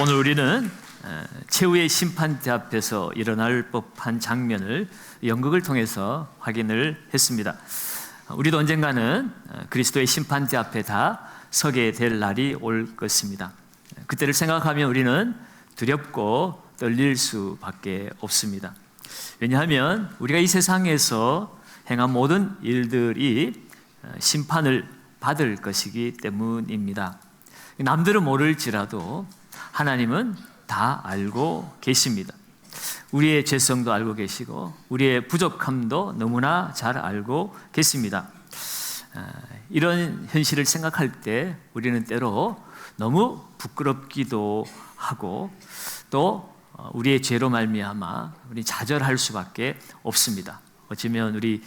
오늘 우리는 어, 최후의 심판대 앞에서 일어날 법한 장면을 연극을 통해서 확인을 했습니다. 우리도 언젠가는 어, 그리스도의 심판대 앞에 다 서게 될 날이 올 것입니다. 그때를 생각하면 우리는 두렵고 떨릴 수밖에 없습니다. 왜냐하면 우리가 이 세상에서 행한 모든 일들이 어, 심판을 받을 것이기 때문입니다. 남들은 모를지라도 하나님은 다 알고 계십니다. 우리의 죄성도 알고 계시고 우리의 부족함도 너무나 잘 알고 계십니다. 아, 이런 현실을 생각할 때 우리는 때로 너무 부끄럽기도 하고 또 어, 우리의 죄로 말미암아 우리 좌절할 수밖에 없습니다. 어쩌면 우리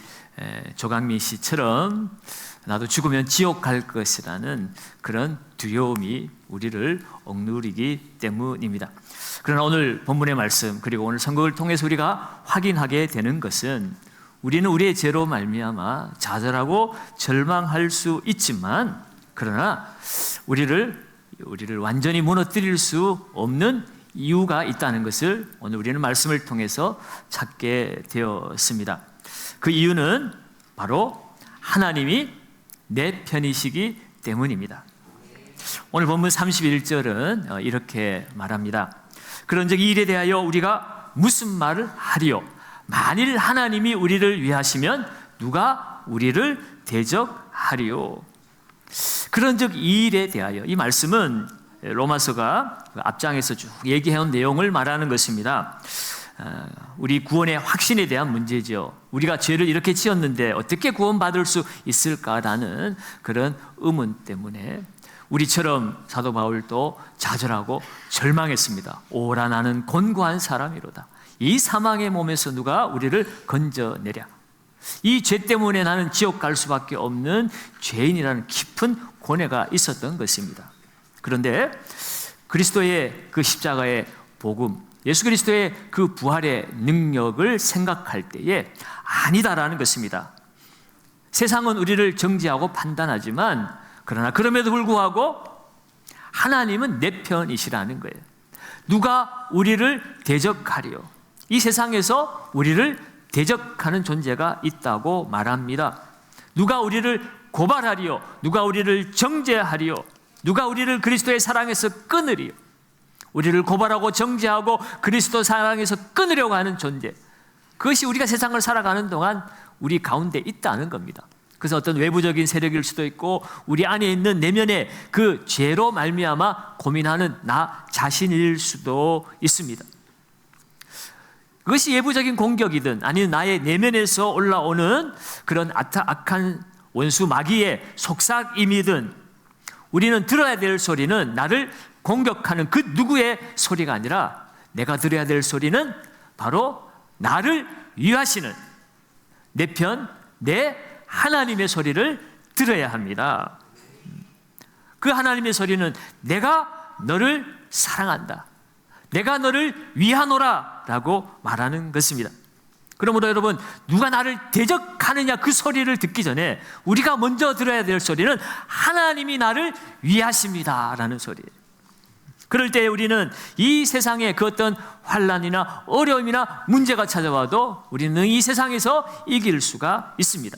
조강민 씨처럼 나도 죽으면 지옥 갈 것이라는 그런 두려움이 우리를 억누르기 때문입니다. 그러나 오늘 본문의 말씀 그리고 오늘 선거를 통해서 우리가 확인하게 되는 것은 우리는 우리의 죄로 말미암아 좌절하고 절망할 수 있지만 그러나 우리를 우리를 완전히 무너뜨릴 수 없는 이유가 있다는 것을 오늘 우리는 말씀을 통해서 찾게 되었습니다. 그 이유는 바로 하나님이 내 편이시기 때문입니다. 오늘 본문 31절은 어, 이렇게 말합니다. 그런 적 일에 대하여 우리가 무슨 말을 하리요? 만일 하나님이 우리를 위하시면 누가 우리를 대적하리요? 그런 적 일에 대하여 이 말씀은 로마서가 앞장에서 쭉 얘기해온 내용을 말하는 것입니다. 어, 우리 구원의 확신에 대한 문제죠. 우리가 죄를 이렇게 지었는데 어떻게 구원받을 수 있을까라는 그런 의문 때문에 우리처럼 사도 바울도 좌절하고 절망했습니다. 오라 나는 곤고한 사람이로다. 이 사망의 몸에서 누가 우리를 건져내랴. 이 죄 때문에 나는 지옥 갈 수밖에 없는 죄인이라는 깊은 고뇌가 있었던 것입니다. 그런데 그리스도의 그 십자가의 복음, 예수 그리스도의 그 부활의 능력을 생각할 때에 아니다라는 것입니다. 세상은 우리를 정지하고 판단하지만 그러나 그럼에도 불구하고 하나님은 내 편이시라는 거예요. 누가 우리를 대적하리요? 이 세상에서 우리를 대적하는 존재가 있다고 말합니다. 누가 우리를 고발하리요? 누가 우리를 정죄하리요? 누가 우리를 그리스도의 사랑에서 끊으리요? 우리를 고발하고 정죄하고 그리스도 사랑에서 끊으려고 하는 존재. 그것이 우리가 세상을 살아가는 동안 우리 가운데 있다는 겁니다. 그래서 어떤 외부적인 세력일 수도 있고 우리 안에 있는 내면의 그 죄로 말미암아 고민하는 나 자신일 수도 있습니다. 그것이 외부적인 공격이든 아니면 나의 내면에서 올라오는 그런 악한 원수 마귀의 속삭임이든 우리는 들어야 될 소리는 나를 공격하는 그 누구의 소리가 아니라 내가 들어야 될 소리는 바로 나를 위하시는 내 편, 내 하나님의 소리를 들어야 합니다. 그 하나님의 소리는 내가 너를 사랑한다. 내가 너를 위하노라 라고 말하는 것입니다. 그러므로 여러분, 누가 나를 대적하느냐 그 소리를 듣기 전에 우리가 먼저 들어야 될 소리는 하나님이 나를 위하십니다. 라는 소리예요. 그럴 때 우리는 이 세상에 그 어떤 환란이나 어려움이나 문제가 찾아와도 우리는 이 세상에서 이길 수가 있습니다.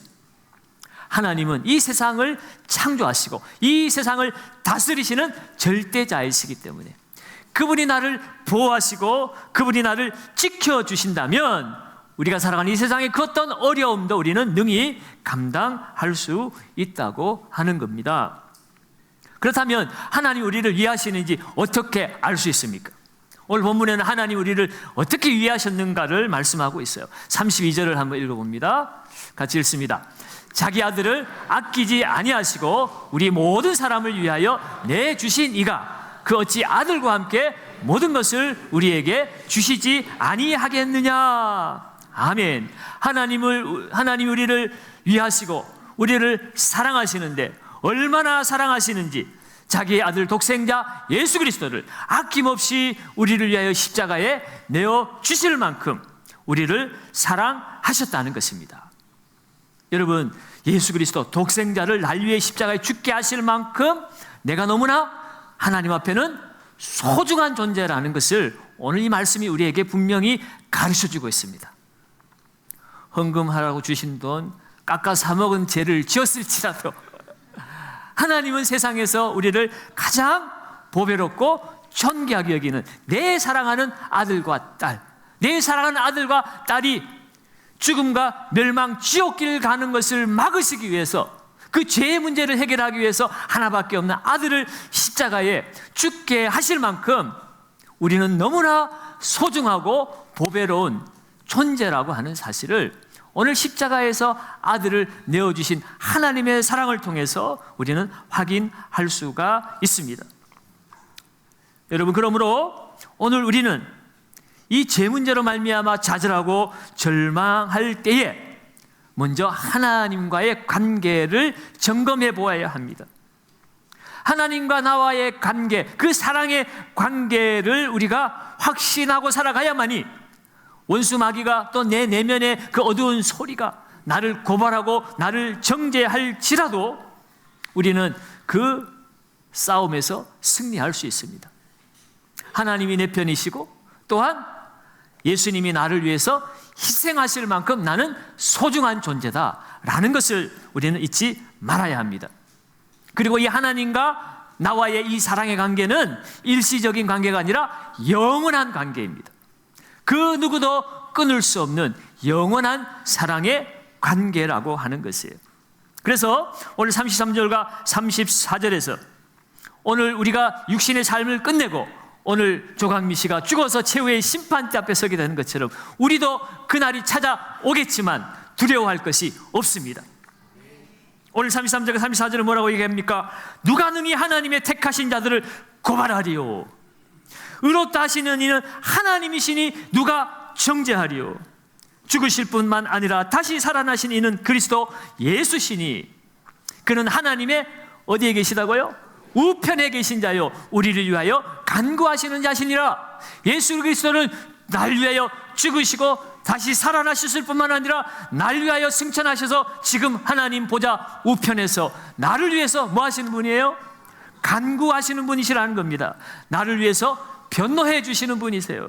하나님은 이 세상을 창조하시고 이 세상을 다스리시는 절대자이시기 때문에 그분이 나를 보호하시고 그분이 나를 지켜주신다면 우리가 살아가는 이 세상의 그 어떤 어려움도 우리는 능히 감당할 수 있다고 하는 겁니다. 그렇다면 하나님 우리를 위하시는지 어떻게 알 수 있습니까? 오늘 본문에는 하나님 우리를 어떻게 위하셨는가를 말씀하고 있어요. 32절을 한번 읽어봅니다. 같이 읽습니다. 자기 아들을 아끼지 아니하시고 우리 모든 사람을 위하여 내 주신 이가 그 어찌 아들과 함께 모든 것을 우리에게 주시지 아니하겠느냐. 아멘. 하나님을 하나님 우리를 위하시고 우리를 사랑하시는데 얼마나 사랑하시는지 자기의 아들 독생자 예수 그리스도를 아낌없이 우리를 위하여 십자가에 내어 주실 만큼 우리를 사랑하셨다는 것입니다. 여러분, 예수 그리스도 독생자를 날 위해 십자가에 죽게 하실 만큼 내가 너무나 하나님 앞에는 소중한 존재라는 것을 오늘 이 말씀이 우리에게 분명히 가르쳐 주고 있습니다. 헌금하라고 주신 돈 깎아 사 먹은 죄를 지었을지라도 하나님은 세상에서 우리를 가장 보배롭고 존귀하게 여기는 내 사랑하는 아들과 딸, 내 사랑하는 아들과 딸이 죽음과 멸망, 지옥길 가는 것을 막으시기 위해서 그 죄의 문제를 해결하기 위해서 하나밖에 없는 아들을 십자가에 죽게 하실 만큼 우리는 너무나 소중하고 보배로운 존재라고 하는 사실을 오늘 십자가에서 아들을 내어주신 하나님의 사랑을 통해서 우리는 확인할 수가 있습니다. 여러분 그러므로 오늘 우리는 이 죄 문제로 말미암아 좌절하고 절망할 때에 먼저 하나님과의 관계를 점검해 보아야 합니다. 하나님과 나와의 관계, 그 사랑의 관계를 우리가 확신하고 살아가야만이 원수 마귀가 또 내 내면의 그 어두운 소리가 나를 고발하고 나를 정죄할지라도 우리는 그 싸움에서 승리할 수 있습니다. 하나님이 내 편이시고 또한 예수님이 나를 위해서 희생하실 만큼 나는 소중한 존재다라는 것을 우리는 잊지 말아야 합니다. 그리고 이 하나님과 나와의 이 사랑의 관계는 일시적인 관계가 아니라 영원한 관계입니다. 그 누구도 끊을 수 없는 영원한 사랑의 관계라고 하는 것이에요. 그래서 오늘 33절과 34절에서 오늘 우리가 육신의 삶을 끝내고 오늘 조강미 씨가 죽어서 최후의 심판대 앞에 서게 되는 것처럼 우리도 그날이 찾아오겠지만 두려워할 것이 없습니다. 오늘 33절과 34절은 뭐라고 얘기합니까? 누가 능히 하나님의 택하신 자들을 고발하리요? 의롭다 하시는 이는 하나님이시니 누가 정죄하리요? 죽으실 뿐만 아니라 다시 살아나신 이는 그리스도 예수시니 그는 하나님의 어디에 계시다고요? 우편에 계신 자요 우리를 위하여 간구하시는 자신이라 예수 그리스도는 날 위하여 죽으시고 다시 살아나셨을 뿐만 아니라 날 위하여 승천하셔서 지금 하나님 보좌 우편에서 나를 위해서 뭐 하시는 분이에요? 간구하시는 분이시라는 겁니다. 나를 위해서 변호해 주시는 분이세요.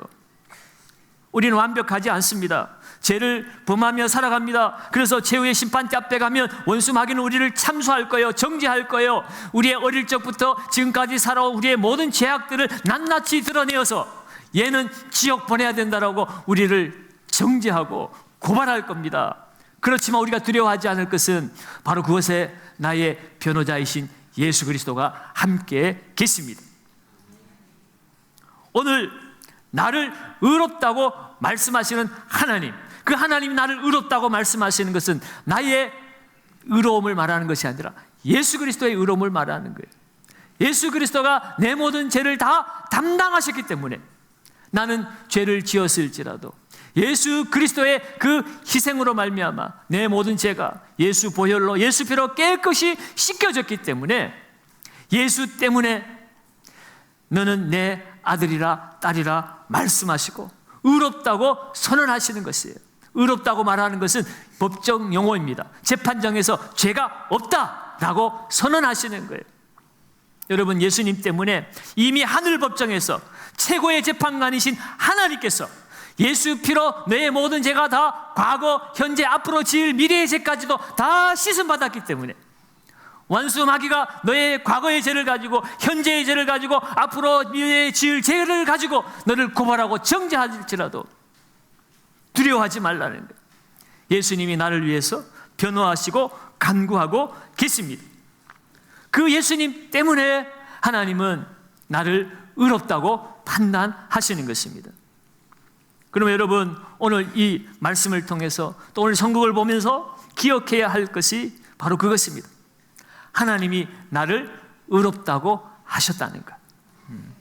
우리는 완벽하지 않습니다. 죄를 범하며 살아갑니다. 그래서 최후의 심판대 앞에 가면 원수 마귀는 우리를 참수할 거예요. 정지할 거예요. 우리의 어릴 적부터 지금까지 살아온 우리의 모든 죄악들을 낱낱이 드러내어서 얘는 지옥 보내야 된다라고 우리를 정지하고 고발할 겁니다. 그렇지만 우리가 두려워하지 않을 것은 바로 그것에 나의 변호자이신 예수 그리스도가 함께 계십니다. 오늘 나를 의롭다고 말씀하시는 하나님, 그 하나님이 나를 의롭다고 말씀하시는 것은 나의 의로움을 말하는 것이 아니라 예수 그리스도의 의로움을 말하는 거예요. 예수 그리스도가 내 모든 죄를 다 담당하셨기 때문에 나는 죄를 지었을지라도 예수 그리스도의 그 희생으로 말미암아 내 모든 죄가 예수 보혈로 예수 피로 깨끗이 씻겨졌기 때문에 예수 때문에 너는 내 아들이라 딸이라 말씀하시고 의롭다고 선언하시는 것이에요. 의롭다고 말하는 것은 법정 용어입니다. 재판정에서 죄가 없다라고 선언하시는 거예요. 여러분 예수님 때문에 이미 하늘 법정에서 최고의 재판관이신 하나님께서 예수 피로 내 모든 죄가 다 과거, 현재, 앞으로 지을 미래의 죄까지도 다 씻음 받았기 때문에 원수 마귀가 너의 과거의 죄를 가지고 현재의 죄를 가지고 앞으로 미래에 지을 죄를 가지고 너를 고발하고 정죄할지라도 두려워하지 말라는 거예요. 예수님이 나를 위해서 변호하시고 간구하고 계십니다. 그 예수님 때문에 하나님은 나를 의롭다고 판단하시는 것입니다. 그러면 여러분 오늘 이 말씀을 통해서 또 오늘 성국을 보면서 기억해야 할 것이 바로 그것입니다. 하나님이 나를 의롭다고 하셨다는 것. 음.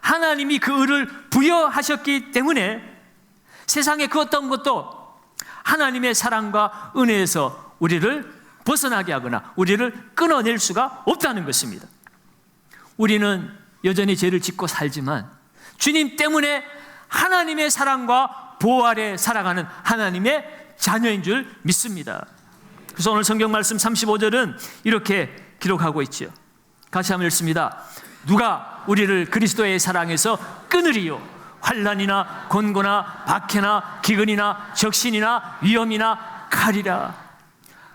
하나님이 그 의를 부여하셨기 때문에 세상의 그 어떤 것도 하나님의 사랑과 은혜에서 우리를 벗어나게 하거나 우리를 끊어낼 수가 없다는 것입니다. 우리는 여전히 죄를 짓고 살지만 주님 때문에 하나님의 사랑과 보호 아래 살아가는 하나님의 자녀인 줄 믿습니다. 그래서 오늘 성경 말씀 35절은 이렇게 기록하고 있죠. 같이 한번 읽습니다. 누가 우리를 그리스도의 사랑에서 끊으리요. 환란이나 곤고나 박해나 기근이나 적신이나 위험이나 칼이라.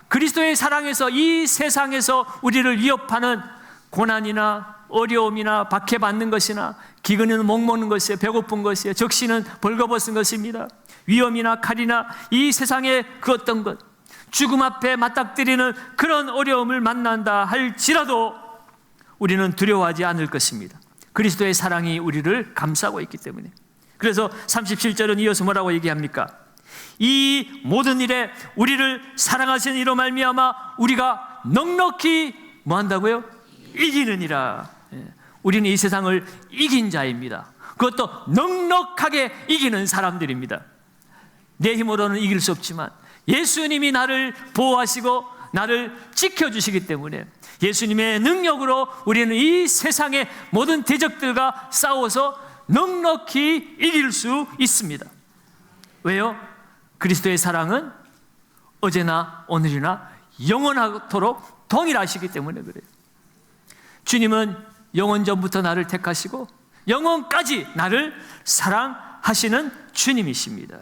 그리스도의 사랑에서 이 세상에서 우리를 위협하는 고난이나 어려움이나 박해받는 것이나 기근은 목먹는 것이에요. 배고픈 것이에요. 적신은 벌거벗은 것입니다. 위험이나 칼이나 이 세상의 그 어떤 것, 죽음 앞에 맞닥뜨리는 그런 어려움을 만난다 할지라도 우리는 두려워하지 않을 것입니다. 그리스도의 사랑이 우리를 감싸고 있기 때문에. 그래서 37절은 이어서 뭐라고 얘기합니까? 이 모든 일에 우리를 사랑하신 이로 말미암아 우리가 넉넉히 뭐 한다고요? 이기느니라. 예. 우리는 이 세상을 이긴 자입니다. 그것도 넉넉하게 이기는 사람들입니다. 내 힘으로는 이길 수 없지만 예수님이 나를 보호하시고 나를 지켜주시기 때문에 예수님의 능력으로 우리는 이 세상의 모든 대적들과 싸워서 넉넉히 이길 수 있습니다. 왜요? 그리스도의 사랑은 어제나 오늘이나 영원하도록 동일하시기 때문에 그래요. 주님은 영원 전부터 나를 택하시고 영원까지 나를 사랑하시는 주님이십니다.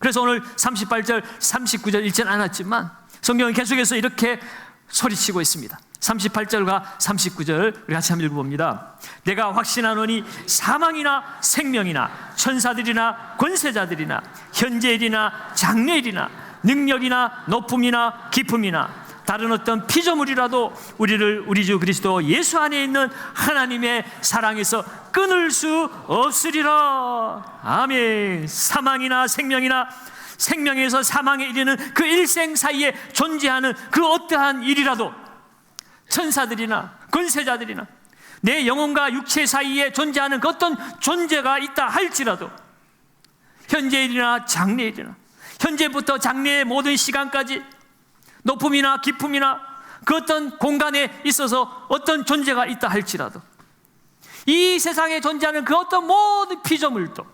그래서 오늘 38절, 39절 읽진 않았지만 성경은 계속해서 이렇게 소리치고 있습니다. 38절과 39절 우리 같이 한번 읽어봅니다. 내가 확신하노니 사망이나 생명이나 천사들이나 권세자들이나 현재일이나 장래일이나 능력이나 높음이나 깊음이나 다른 어떤 피조물이라도 우리를 우리 주 그리스도 예수 안에 있는 하나님의 사랑에서 끊을 수 없으리라. 아멘. 사망이나 생명이나 생명에서 사망에 이르는 그 일생 사이에 존재하는 그 어떠한 일이라도 천사들이나 권세자들이나 내 영혼과 육체 사이에 존재하는 그 어떤 존재가 있다 할지라도 현재일이나 장래일이나 현재부터 장래의 모든 시간까지 높음이나 깊음이나 그 어떤 공간에 있어서 어떤 존재가 있다 할지라도 이 세상에 존재하는 그 어떤 모든 피조물도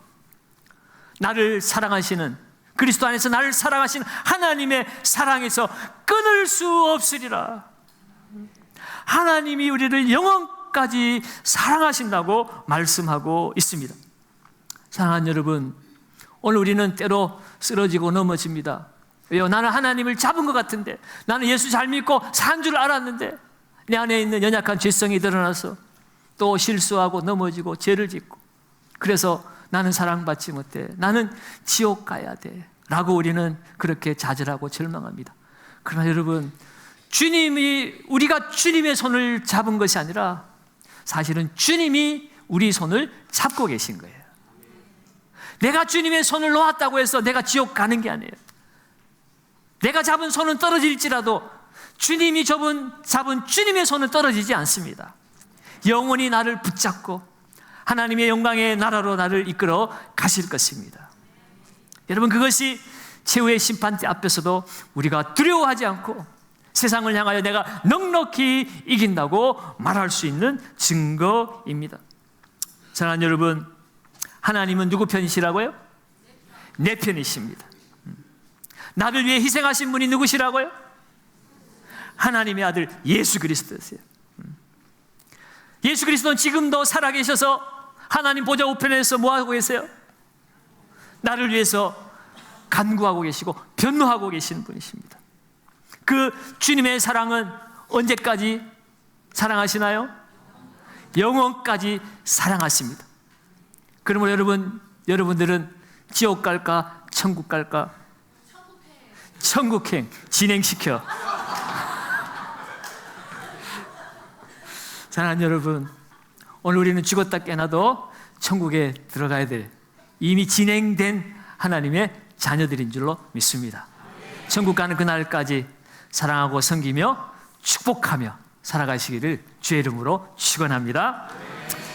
나를 사랑하시는 그리스도 안에서 나를 사랑하시는 하나님의 사랑에서 끊을 수 없으리라. 하나님이 우리를 영원까지 사랑하신다고 말씀하고 있습니다. 사랑하는 여러분, 오늘 우리는 때로 쓰러지고 넘어집니다. 왜요? 나는 하나님을 잡은 것 같은데, 나는 예수 잘 믿고 산 줄 알았는데, 내 안에 있는 연약한 죄성이 드러나서 또 실수하고 넘어지고 죄를 짓고, 그래서 나는 사랑받지 못해. 나는 지옥 가야 돼. 라고 우리는 그렇게 좌절하고 절망합니다. 그러나 여러분, 주님이, 우리가 주님의 손을 잡은 것이 아니라 사실은 주님이 우리 손을 잡고 계신 거예요. 내가 주님의 손을 놓았다고 해서 내가 지옥 가는 게 아니에요. 내가 잡은 손은 떨어질지라도 주님이 잡은, 잡은 주님의 손은 떨어지지 않습니다. 영원히 나를 붙잡고 하나님의 영광의 나라로 나를 이끌어 가실 것입니다. 여러분, 그것이 최후의 심판대 앞에서도 우리가 두려워하지 않고 세상을 향하여 내가 넉넉히 이긴다고 말할 수 있는 증거입니다. 사랑하는 여러분, 하나님은 누구 편이시라고요? 내 편이십니다. 나를 위해 희생하신 분이 누구시라고요? 하나님의 아들 예수 그리스도세요. 예수 그리스도는 지금도 살아계셔서 하나님 보좌 우편에서 뭐 하고 계세요? 나를 위해서 간구하고 계시고 변노하고 계시는 분이십니다. 그 주님의 사랑은 언제까지 사랑하시나요? 영원까지 사랑하십니다. 그러면 여러분, 여러분들은 지옥 갈까? 천국 갈까? 천국행 진행시켜. 사랑하는 여러분, 오늘 우리는 죽었다 깨나도 천국에 들어가야 될 이미 진행된 하나님의 자녀들인 줄로 믿습니다. 천국 가는 그날까지 사랑하고 섬기며 축복하며 살아가시기를 주의 이름으로 축원합니다.